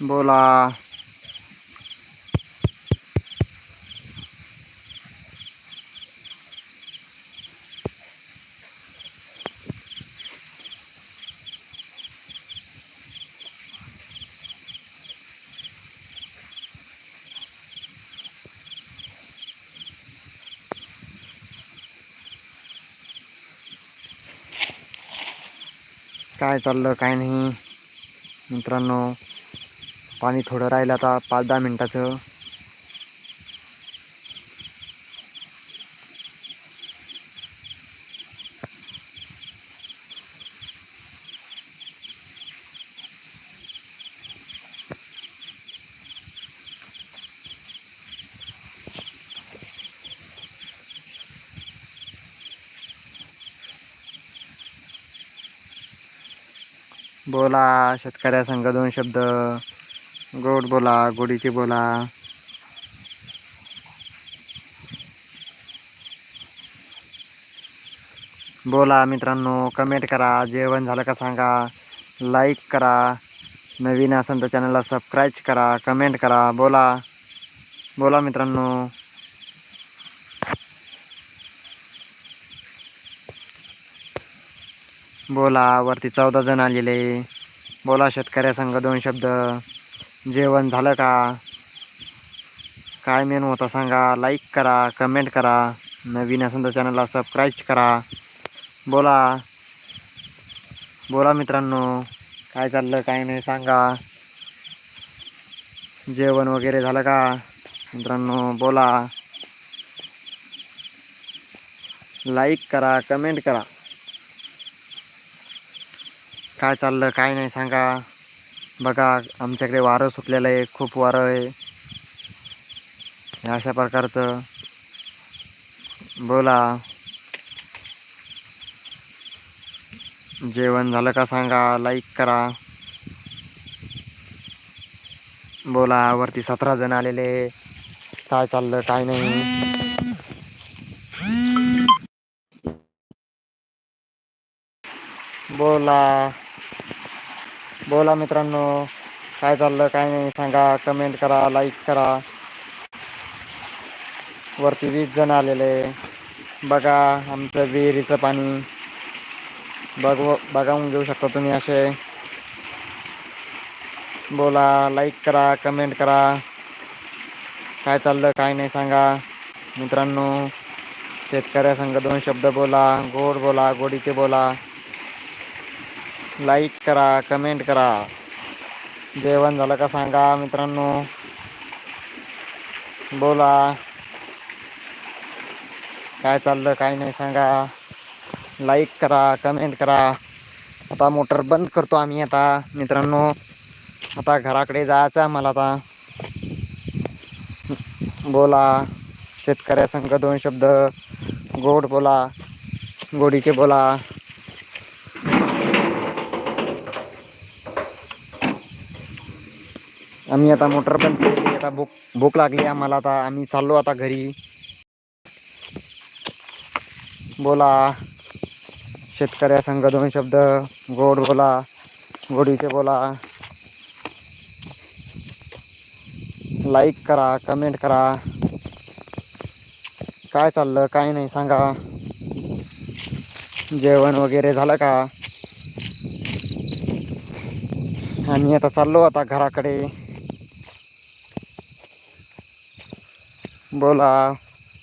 बोला काय चाललं काय नाही मित्रांनो पाणी थोडं राहिलं आता पाच दहा मिनटाचं. बोला शेतकऱ्या संघ दोन शब्द. गोड बोला गोडीचे बोला. बोला मित्रांनो कमेंट करा जेवण झालं का सांगा. लाईक करा. नवीन असेल तर चॅनलला सबस्क्राईब करा कमेंट करा बोला. बोला मित्रांनो. बोला वरती चौदा जण आलेले. बोला शेतकऱ्या संघ दोन शब्द. जेवण झालं का? काय मेनू होता सांगा? लाईक करा कमेंट करा. नवीन असेल तर चॅनलला सबस्क्राईब करा. बोला. बोला मित्रांनो काय चाललं काय नाही सांगा. जेवण वगैरे झालं का? मित्रांनो बोला. लाईक करा कमेंट करा. काय चाललं काय नाही सांगा. बघा आमच्याकडे वारं सुटलेलं आहे खूप वारं आहे. अशा प्रकारचं. बोला. जेवण झालं का सांगा लाईक करा. बोला वरती सतरा जण आलेले काय चाललं काय नाही. बोला. बोला मित्रांनो काय चाललं काय नाही सांगा कमेंट करा लाईक करा. वरती वीस जण आलेले बघा आमचं विहिरीचं पाणी. बघ बघावून घेऊ शकता तुम्ही असे. बोला लाईक करा कमेंट करा. काय चाललं काय नाही सांगा. मित्रांनो शेतकऱ्यासंग दोन शब्द बोला गोड बोला गोडीचे बोला. लाईक करा कमेंट करा. जेवण झालं का सांगा मित्रांनो? बोला. काय चाललं काय नाही सांगा. लाईक करा कमेंट करा. आता मोटर बंद करतो आम्ही आता मित्रांनो. आता घराकडे जायचं आहे मला आता. बोला. शेतकऱ्यासंग दोन शब्द. गोड बोला. गोडीचे बोला. आम्ही आता मोटर बंद केली आता भूक भूक लागली आम्हाला आता. आम्ही चाललो आता घरी. बोला. शेतकऱ्या संघ दोन शब्द. गोड बोला. गोडीचे बोला. लाईक करा कमेंट करा. काय चाललं काय नाही सांगा. जेवण वगैरे झालं का? आम्ही आता चाललो आता घराकडे. बोला.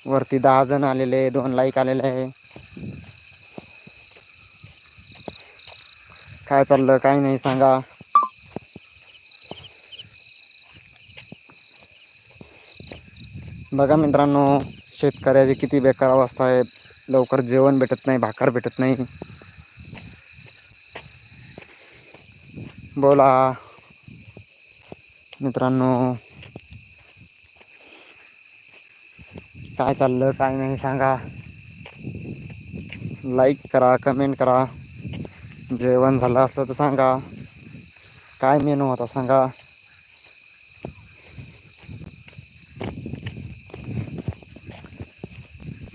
वरती दहा जण आलेले दोन लाईक आलेले आहे. काय चाललं? काय नाही सांगा. बघा मित्रांनो शेतकऱ्याची किती बेकार अवस्था आहे. लवकर जेवण भेटत नाही भाकर भेटत नाही. बोला. मित्रांनो काय चाललं काय नाही सांगा. लाईक करा कमेंट करा. जेवण झालं असलं तर सांगा. काय मेनू होता सांगा.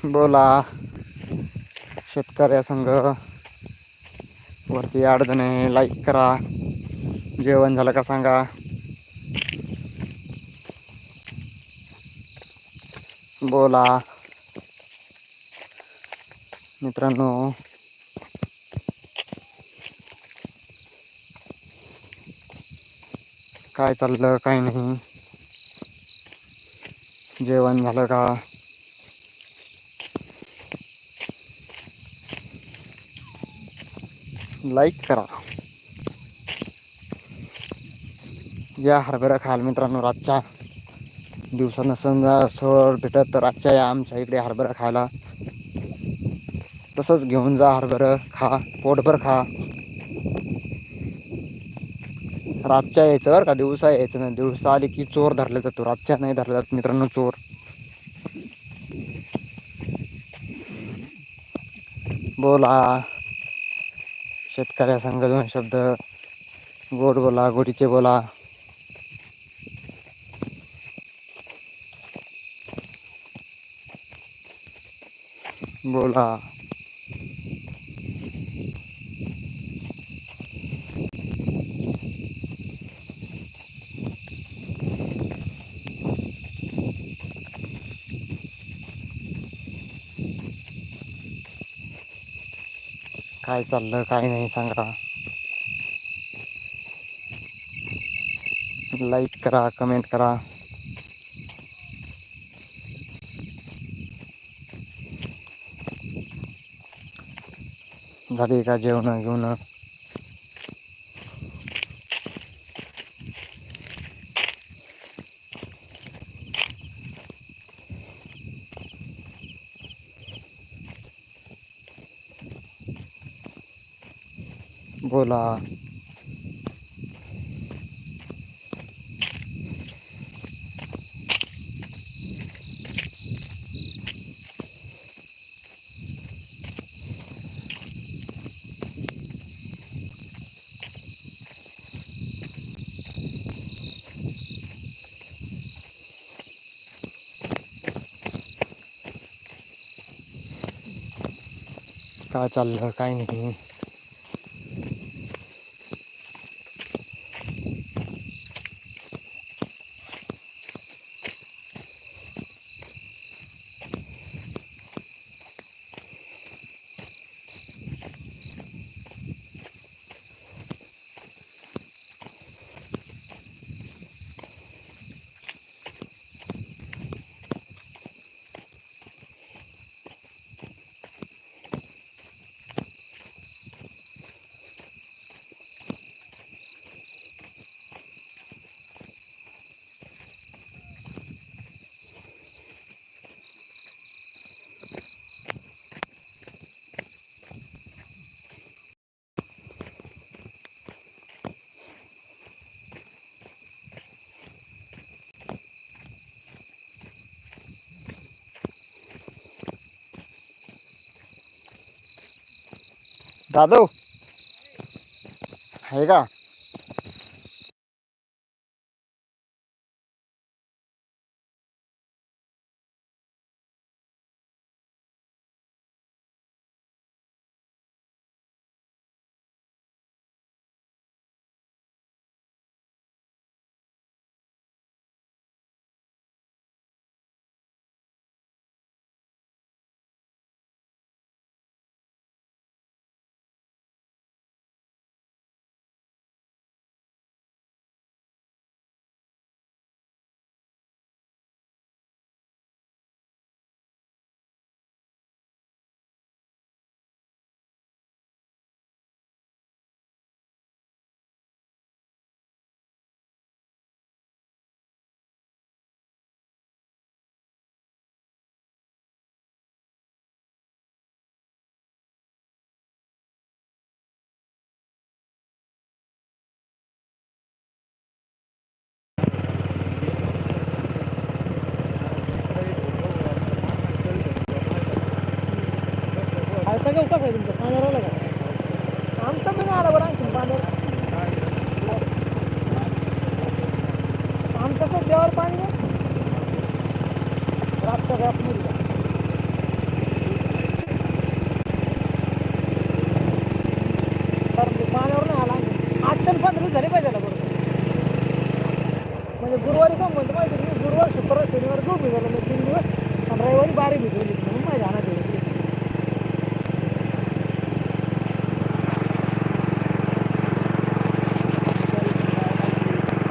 बोला. शेतकऱ्या संघ वरती अडचण आहे लाईक करा. जेवण झालं का सांगा. बोला. मित्रांनो. काय चाललं काय नाही. जेवण झालं का? लाईक करा. या हरभरा खाल मित्रांनो रातच्या. दिवसा समजा सोड भेटत तर आजच्या या आमच्या इकडे हरभरा खायला. तसंच घेऊन जा हरभरं खा पोटभर खा. रातच्या यायचं बरं का दिवसा यायचं नाही. दिवसा आली की चोर धरले जातो. रातच्या नाही धरले जात मित्रांनो चोर. बोला. शेतकऱ्या संघ दोन शब्द. गोड बोला गोडीचे बोला. बोला. काय चाललं काय नाही सांगा. लाईक करा कमेंट करा. झाली का जेवण घेऊन? बोला. काय चाललं काय नाही. दादो? आहे का? खायचा घेऊ कसं आहे तुमचं. पाण्यावर आलं का? आमचं पण नाही बरं आणखी पाण्यावर आमचं पण देवावर पाणी नाही रातच्या